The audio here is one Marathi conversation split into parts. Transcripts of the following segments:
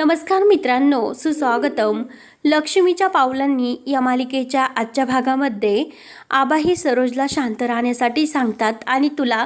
नमस्कार मित्रांनो सुस्वागतम. लक्ष्मीच्या पावलांनी या मालिकेच्या आजच्या भागामध्ये आबाही सरोजला शांत राहण्यासाठी सांगतात आणि तुला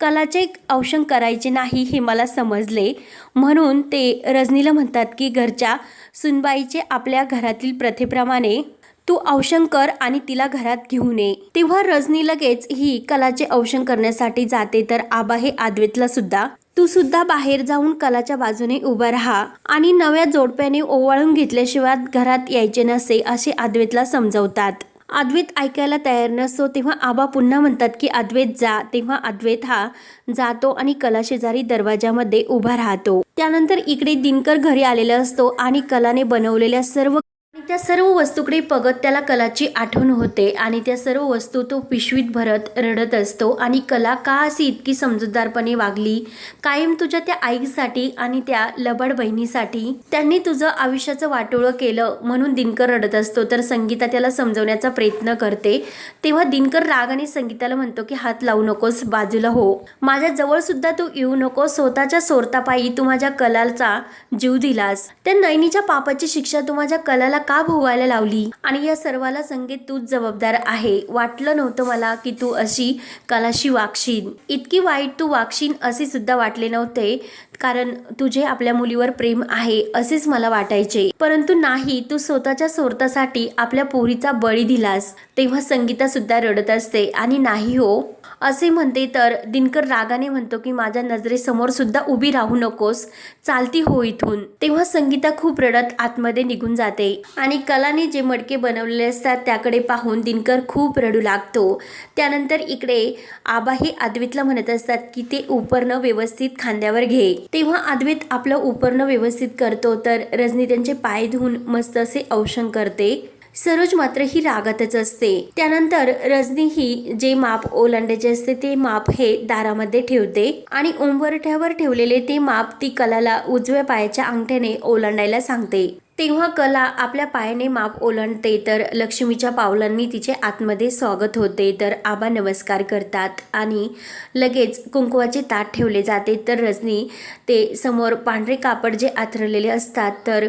कलाचे औषण करायचे नाही हे मला समजले. म्हणून ते रजनीला म्हणतात की घरच्या सुनबाईचे आपल्या घरातील प्रथेप्रमाणे तू औषण कर आणि तिला घरात घेऊन ये तेव्हा रजनी लगेच ही कलाचे औषण करण्यासाठी जाते तर आबा हे आद्वेतला सुद्धा तू सुद्धा बाहेर जाऊन कलाच्या बाजूने उभा राहा आणि नव्या जोडप्याने ओवाळून घेतल्याशिवाय घरात यायचे नसे असे अद्वैतला समजवतात. अद्वैत ऐकायला तयार नसतो तेव्हा आबा पुन्हा म्हणतात की अद्वैत जा. तेव्हा अद्वैत हा जातो आणि कला शेजारी दरवाजामध्ये उभा राहतो. त्यानंतर इकडे दिनकर घरी आलेला असतो आणि कलाने बनवलेल्या सर्व त्या सर्व वस्तूकडे बघत त्याला कलाची आठवण होते आणि त्या सर्व वस्तू तो पिशवीत भरत रडत असतो. आणि कला का अशी इतकी समजूतदारपणे वागली? कायम तुझ्या त्या आईसाठी आणि त्या लबाड बहिणीसाठी. त्यांनी तुझं आयुष्याचं वाटोळं केलं म्हणून दिनकर रडत असतो. तर संगीता त्याला समजवण्याचा प्रयत्न करते. तेव्हा दिनकर राग आणि संगीताला म्हणतो की हात लावू नकोस बाजूला हो. माझ्या जवळ सुद्धा तू येऊ नको स्वतःच्या सोरतापायी तू माझ्या कलाचा जीव दिलास. त्या नैनीच्या पापाची शिक्षा तू माझ्या कलाला का भोगायला लावली. आणि या सर्वाला संगीत तूच जबाबदार आहे. वाटलं नव्हतं मला की तू अशी कलाशी वागशील. इतकी वाईट तू वागशील असे सुद्धा वाटले नव्हते. कारण तुझे आपल्या मुलीवर प्रेम आहे असेच मला वाटायचे. परंतु नाही तू स्वतःच्या स्वार्थासाठी आपल्या पोरीचा बळी दिलास. तेव्हा संगीता सुद्धा रडत असते. आणि नाही हो असे म्हणते तर दिनकर रागाने म्हणतो की माझ्या नजरेसमोर सुद्धा उभी राहू नकोस. चालती हो इथून. तेव्हा संगीता खूप रडत आतमध्ये निघून जाते. आणि कलाने जे मडके बनवलेले असतात त्याकडे पाहून दिनकर खूप रडू लागतो. त्यानंतर इकडे आबा हे अद्वैतला म्हणत असतात की ते उपरणं व्यवस्थित खांद्यावर घे. तेव्हा अद्वैत आपलं उपरणं व्यवस्थित करतो तर रजनी त्यांचे पाय धुवून मस्त असे औषण करते. सरोज मात्र ही रागातच असते. त्यानंतर रजनी ही जे माप ओलांड्याचे असते ते माप हे दारामध्ये ठेवते आणि उंबरठ्यावर ठेवलेले ते माप ती कलाला उजव्या पायाच्या अंगठ्याने ओलांडायला सांगते. तेव्हा कला आपल्या पायाने माप ओलांडते तर लक्ष्मीच्या पावलांनी तिचे आतमध्ये स्वागत होते. तर आबा नमस्कार करतात आणि लगेच कुंकवाचे ताट ठेवले जाते. तर रजनी ते समोर पांढरे कापड जे आथरलेले असतात तर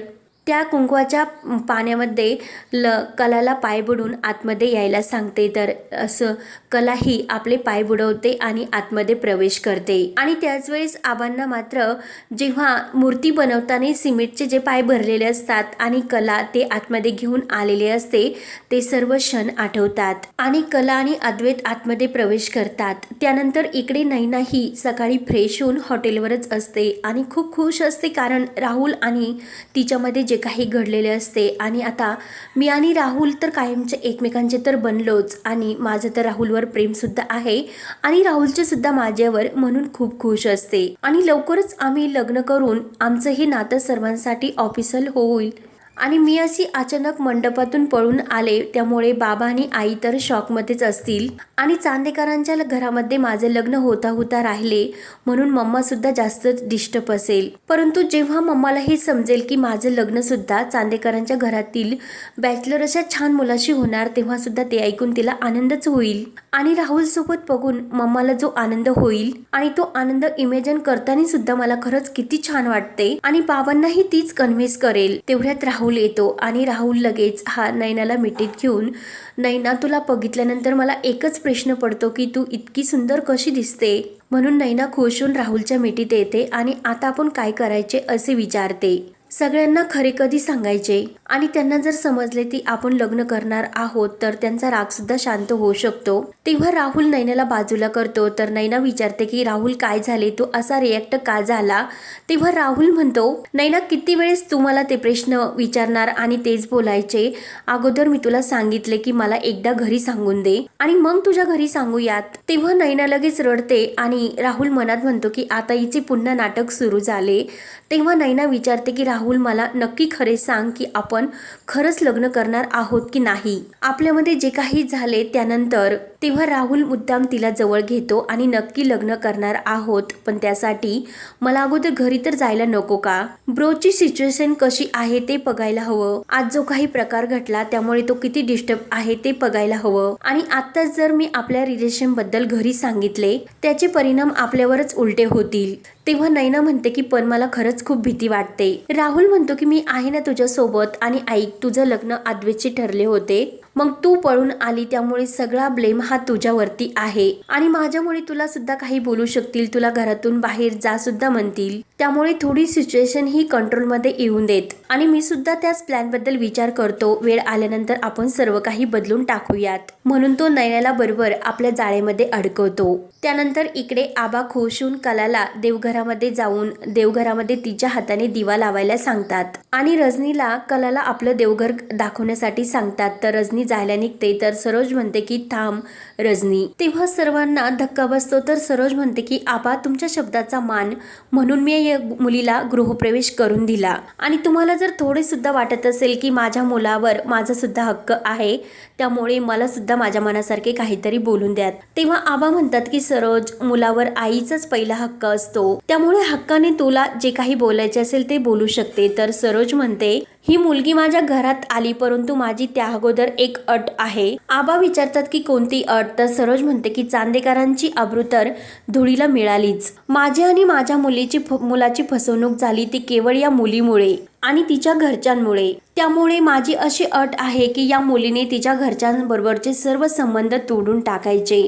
त्या कुंकवाच्या पाण्यामध्ये ल कलाला पाय बुडून आतमध्ये यायला सांगते. तर असं कला ही आपले पाय बुडवते आणि आतमध्ये प्रवेश करते. आणि त्याच वेळेस आबांना मात्र जेव्हा मूर्ती बनवताना सिमेंटचे जे पाय भरलेले असतात आणि कला ते आतमध्ये घेऊन आलेले असते ते सर्व क्षण आठवतात. आणि कला आणि अद्वैत आतमध्ये प्रवेश करतात. त्यानंतर इकडे नैना ही सकाळी फ्रेश होऊन हॉटेलवरच असते आणि खूप खुश असते कारण राहुल आणि तिच्यामध्ये जे काही घडलेले असते. आणि आता मी आणि राहुल तर कायमचे एकमेकांचे तर बनलोच. आणि माझं तर राहुलवर प्रेमसुद्धा आहे. आणि राहुलचे सुद्धा माझ्यावर म्हणून खूप खुश असते. आणि लवकरच आम्ही लग्न करून आमचं हे नातं सर्वांसाठी ऑफिसल होईल. आणि मी अशी अचानक मंडपातून पळून आले त्यामुळे बाबा आणि आई तर शॉकमध्येच असतील. आणि चांदेकरांच्या घरामध्ये माझे लग्न होता होता राहिले म्हणून मम्मा सुद्धा जास्तच डिस्टर्ब असेल. परंतु जेव्हा मम्माला हे समजेल की माझं लग्न सुद्धा चांदेकरांच्या घरातील बॅचलर अशा छान मुलाशी होणार तेव्हा सुद्धा ते ऐकून तिला आनंदच होईल. आणि राहुल सोबत बघून मम्माला जो आनंद होईल आणि तो आनंद इमेजिन करताना सुद्धा मला खरंच किती छान वाटते. आणि बाबांनाही तीच कन्व्हिन्स करेल. तेवढ्यात राहुल राहुल येतो आणि राहुल लगेच हा नैनाला मिठीत घेऊन नैना तुला बघितल्यानंतर मला एकच प्रश्न पडतो की तू इतकी सुंदर कशी दिसते? म्हणून नैना खुश होऊन राहुलच्या मिठीत येते आणि आता आपण काय करायचे असे विचारते. सगळ्यांना खरे कधी सांगायचे? आणि त्यांना जर समजले की आपण लग्न करणार आहोत तर त्यांचा राग सुद्धा शांत होऊ शकतो. तेव्हा राहुल नैनाला बाजूला करतो तर नैना विचारते की राहुल काय झाले? तू असा रिॲक्ट का झाला? तेव्हा राहुल म्हणतो नैना किती वेळेस तुम्हाला ते प्रश्न विचारणार आणि तेच बोलायचे? अगोदर मी तुला सांगितले की मला एकदा घरी सांगून दे. आणि मग तुझ्या घरी सांगूयात. तेव्हा नैना लगेच रडते आणि राहुल मनात म्हणतो की आता हिचे पुन्हा नाटक सुरू झाले. तेव्हा नैना विचारते की राहुल मला नक्की खरे सांग की आपण खरंच लग्न करणार आहोत की नाही. आपल्यामध्ये जे काही झाले त्यानंतर तेव्हा राहुल मुद्दाम तिला जवळ घेतो आणि नक्की लग्न करणार आहोत. पण त्यासाठी मला अगोदर घरी तर जायला नको का? ब्रोची सिच्युएशन कशी आहे ते बघायला हवं. आज जो काही प्रकार घडला त्यामुळे तो किती डिस्टर्ब आहे ते बघायला हवं. आणि आत्ताच जर मी आपल्या रिलेशनबद्दल घरी सांगितले त्याचे परिणाम आपल्यावरच उलटे होतील. तेव्हा नैना म्हणते की पण मला खरंच खूप भीती वाटते. राहुल म्हणतो की मी आहे ना तुझ्या सोबत आणि ऐक तुझं लग्न अद्वैतशी ठरले होते. मग तू पळून आली त्यामुळे सगळा ब्लेम हा तुझ्यावरती आहे. आणि माझ्यामुळे तुला सुद्धा काही बोलू शकतील तुला घरातून बाहेर जा सुद्धा म्हणतील. त्यामुळे थोडी सिच्युएशन ही कंट्रोलमध्ये येऊन देत. आणि मी सुद्धा त्याच प्लॅनबद्दल विचार करतो. वेळ आल्यानंतर आपण सर्व काही बदलून टाकूयात. म्हणून तो नयनाला बरोबर आपल्या जाळेमध्ये अडकवतो. त्यानंतर इकडे आबा खुश होऊन कलाला देवघरामध्ये जाऊन देवघरामध्ये तिच्या हाताने दिवा लावायला सांगतात. आणि रजनीला कलाला आपलं देवघर दाखवण्यासाठी सांगतात. तर रजनी जायला निघते. तर सरोज म्हणते की थांब रजनी. तेव्हा सर्वांना धक्का बसतो. तर सरोज म्हणते की आबा तुमच्या शब्दाचा मान म्हणून मी या मुलीला गृहप्रवेश करून दिला. आणि तुम्हाला जर थोडे सुद्धा वाटत असेल की माझ्या मुलावर माझा सुद्धा हक्क आहे त्यामुळे मला सुद्धा माझ्या मनासारखे काहीतरी बोलून द्यात. तेव्हा आबा म्हणतात की सरोज मुलावर आईचाच पहिला हक्क असतो. त्यामुळे हक्काने तुला जे काही बोलायचे असेल ते बोलू शकते. तर सरोज म्हणते ही मुलगी माझ्या घरात आली परंतु माझी त्या अगोदर एक अट आहे. आबा विचारतात की कोणती अट? तर सरोज म्हणते की चांदेकरांची आबरू तर धुळीला मिळालीच. माझी आणि माझ्या मुलीची फ- मुलाची फसवणूक झाली ती केवळ या मुलीमुळे आणि तिच्या घरच्यांमुळे. त्यामुळे माझी अशी अट आहे की या मुलीने तिच्या घरच्यांबरोबरचे सर्व संबंध तोडून टाकायचे.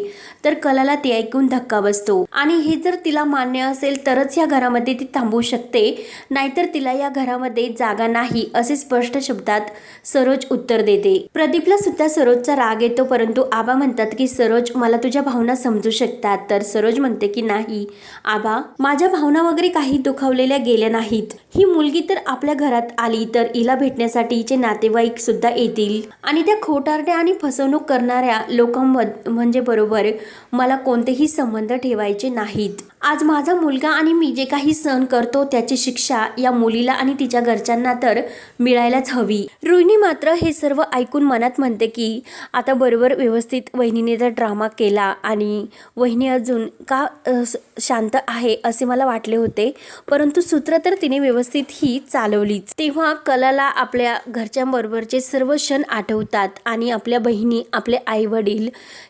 तर कलाला ते ऐकून धक्का बसतो. आणि हे जर तिला मान्य असेल तरच या घरामध्ये ती थांबू शकते. नाहीतर तिला या घरामध्ये जागा नाही असे स्पष्ट शब्दात सरोज उत्तर देते. प्रदीपला सुद्धा सरोजचा राग येतो परंतु आबा म्हणतात की सरोज मला तुझ्या भावना समजू शकतात. तर सरोज म्हणते की नाही आबा माझ्या भावना वगैरे काही दुखावलेल्या गेल्या नाहीत. ही मुलगी तर आपल्या घरात आली तर हिला भेटण्यासाठी साठीचे नातेवाईक सुद्धा येतील. आणि त्या खोटारड्या आणि फसवणूक करणाऱ्या लोकांमध्ये म्हणजे बरोबर मला कोणतेही संबंध ठेवायचे नाहीत. आज माझा मुलगा आणि मी जे काही सण करतो त्याची शिक्षा या मुलीला आणि तिच्या घरच्यांना तर मिळायलाच हवी. रोहिणी मात्र हे सर्व ऐकून मनात म्हणते की आता बरोबर व्यवस्थित वहिनीने जर ड्रामा केला आणि वहिनी अजून का शांत आहे असे मला वाटले होते परंतु सूत्र तर तिने व्यवस्थित ही चालवलीच. तेव्हा कलाला आपल्या घरच्यांबरोबरचे सर्व क्षण आठवतात आणि आपल्या बहिणी आपले आई वडील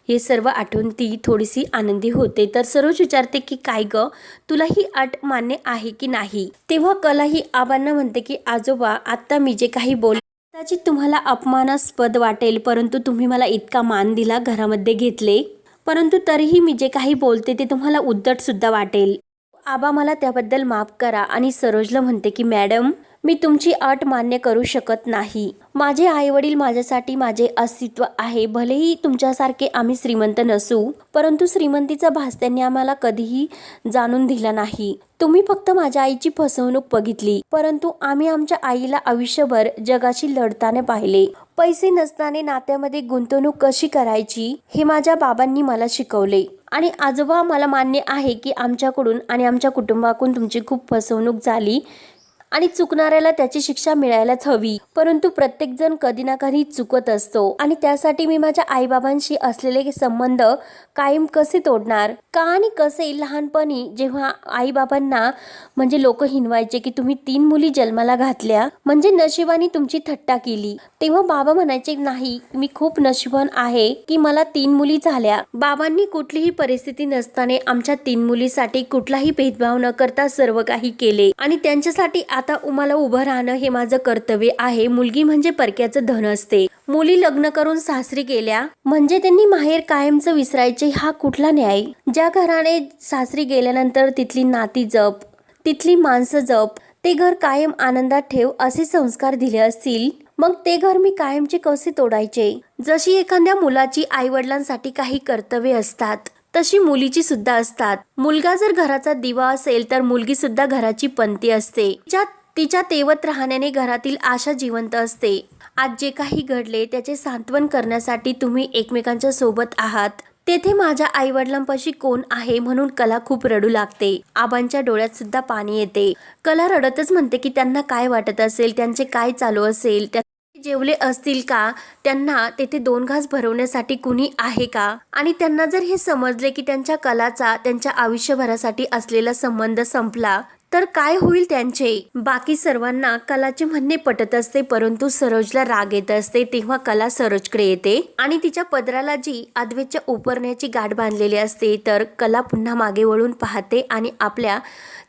हे सर्व आठवून ती थोडीशी आनंदी होते. तर सरोज विचारते की काय ग तुला ही अट मान्य आहे की नाही? तेव्हा कला ही आबांना म्हणते की आजोबा आत्ता मी जे काही बोल कदाचित तुम्हाला अपमानास्पद वाटेल परंतु तुम्ही मला इतका मान दिला घरामध्ये घेतले. परंतु तरीही मी जे काही बोलते ते तुम्हाला उद्धटसुद्धा वाटेल. आबा मला त्याबद्दल माफ करा आणि सरोजला म्हणते की मॅडम मी तुमची अट मान्य करू शकत नाही. माझे आईवडील माझ्यासाठी माझे अस्तित्व आहे. भलेही तुमच्यासारखे आम्ही श्रीमंत नसू परंतु श्रीमंतीचा भास त्यांनी आम्हाला कधीही जाणून दिला नाही. तुम्ही फक्त माझ्या आईची फसवणूक बघितली परंतु आम्ही आमच्या आईला आयुष्यभर जगाशी लढताना पाहिले. पैसे नसताना नात्यामध्ये गुंतवणूक कशी करायची हे माझ्या बाबांनी मला शिकवले. आणि आजोबा मला मान्य आहे की आमच्याकडून आणि आमच्या कुटुंबाकडून तुमची खूप फसवणूक झाली आणि चुकणाऱ्याला त्याची शिक्षा मिळायलाच हवी. परंतु प्रत्येक जण कधी ना कधी चुकत असतो. आणि त्यासाठी मी माझ्या आईबाबांशी असलेले संबंध कायम कसे तोडणार? का आणि कसे लहानपणी जेव्हा आईबाबांना म्हणजे लोक हिनवायचे की तुम्ही तीन मुली जन्माला घातल्या म्हणजे नशिबाने तुमची थट्टा केली तेव्हा बाबा म्हणायचे नाही मी खूप नशिबान आहे की मला तीन मुली झाल्या. बाबांनी कुठलीही परिस्थिती नसताना आमच्या तीन मुलीसाठी कुठलाही भेदभाव न करता सर्व काही केले आणि त्यांच्यासाठी आता मला उभं राहणं हे माझं कर्तव्य आहे. मुलगी म्हणजे परक्याचं धन असते. मुली लग्न करून सासरी गेल्या. म्हणजे त्यांनी माहेर कायमचं विसरायचे हा कुठला न्याय? ज्या घराने सासरी गेल्यानंतर तिथली नाती जप तिथली माणसं जप ते घर कायम आनंदात ठेव असे संस्कार दिले असतील मग ते घर मी कायमचे कसे तोडायचे? जशी एखाद्या मुलाची आईवडिलांसाठी काही कर्तव्य असतात. तशी मुलीची सुद्धा असतात. मुलगा जर घराचा दिवा असेल तर मुलगी सुद्धा घराची पंती असते. ज्यात तिच्या तेवत राहण्याने घरातील आशा जिवंत असते. आज जे काही घडले त्याचे सांत्वन करण्यासाठी तुम्ही एकमेकांच्या सोबत आहात. तेथे माझ्या आई वडिलांपाशी कोण आहे म्हणून कला खूप रडू लागते. आबांच्या डोळ्यात सुद्धा पाणी येते. कला रडतच म्हणते की त्यांना काय वाटत असेल त्यांचे काय चालू असेल त्या जेवले असतील का? त्यांना तेथे दोन घास भरवण्यासाठी कुणी आहे का? आणि त्यांना जर हे समजले की त्यांच्या कलाचा त्यांच्या आयुष्यभरासाठी असलेला संबंध संपला तर काय होईल त्यांचे? बाकी सर्वांना कलाचे म्हणणे पटत असते परंतु सरोजला राग येत असते तेव्हा कला सरोजकडे येते. आणि तिच्या पदराला जी अद्वेच्या उपरण्याची गाठ बांधलेली असते तर कला पुन्हा मागे वळून पाहते आणि आपल्या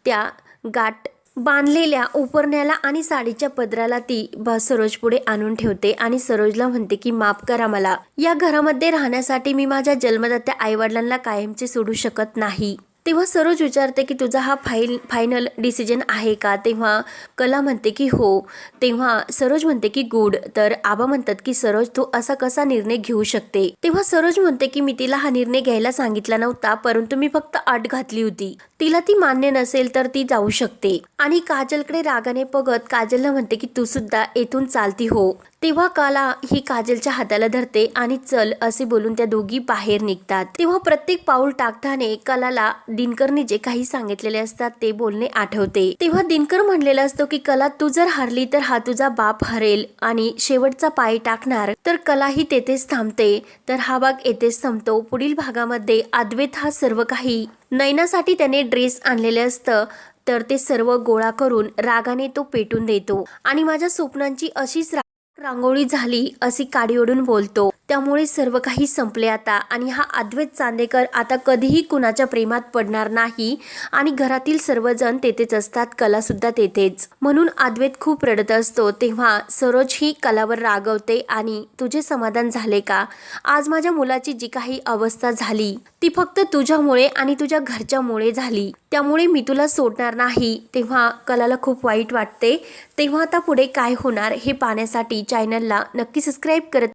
त्या गाठ बांधलेल्या उपरण्याला आणि साडीच्या पदराला ती सरोज पुढे आणून ठेवते आणि सरोजला म्हणते की माफ करा मला. या घरामध्ये राहण्यासाठी मी माझ्या जन्मदात्या आईवडिलांना कायमचे सोडू शकत नाही. तेव्हा सरोज विचारते की तुझा हा फाईल फायनल डिसिजन आहे का? तेव्हा कला म्हणते की हो. तेव्हा सरोज म्हणते की गुड तर आबा म्हणतात की सरोज तू असा कसा निर्णय घेऊ शकते? तेव्हा सरोज म्हणते की मी तिला हा निर्णय घ्यायला सांगितला नव्हता परंतु मी फक्त अट घातली होती. तिला ती मान्य नसेल तर ती जाऊ शकते. आणि काजलकडे रागाने बघत काजलला म्हणते की तू सुद्धा येथून चालती हो. तेव्हा काला ही काजलच्या हाताला धरते आणि चल असे बोलून त्या दोघी बाहेर निघतात. तेव्हा प्रत्येक पाऊल टाकताने कलाला दिनकरने जे काही सांगितलेले असतात ते बोलणे आठवते. तेव्हा दिनकर म्हणलेला असतो की कला तू जर हरली तर हा तुझा बाप हरेल आणि शेवटचा पाय टाकणार तर कला ही तेथेच थांबते. तर हा भाग येथेच थांबतो पुढील भागामध्ये अद्वैत हा सर्व काही. नयनासाठी त्याने ड्रेस आणलेले असतं तर ते सर्व गोळा करून रागाने तो पेटून देतो. आणि माझ्या स्वप्नांची अशीच रांगोळी झाली अशी काडी ओढून बोलतो. त्यामुळे सर्व काही संपले आता. आणि हा अद्वैत चांदेकर आता कधीही कुणाच्या प्रेमात पडणार नाही आणि घरातील सर्वजण तेथेच असतात कलासुद्धा तेथेच. म्हणून अद्वैत खूप रडत असतो. तेव्हा सरोज ही कलावर रागवते आणि तुझे समाधान झाले का? आज माझ्या मुलाची जी काही अवस्था झाली ती फक्त तुझ्यामुळे आणि तुझ्या घरच्यामुळे झाली. त्यामुळे मी तुला सोडणार नाही. तेव्हा कलाला खूप वाईट वाटते. तेव्हा आता पुढे काय होणार हे पाहण्यासाठी चॅनलला नक्की सबस्क्राईब करत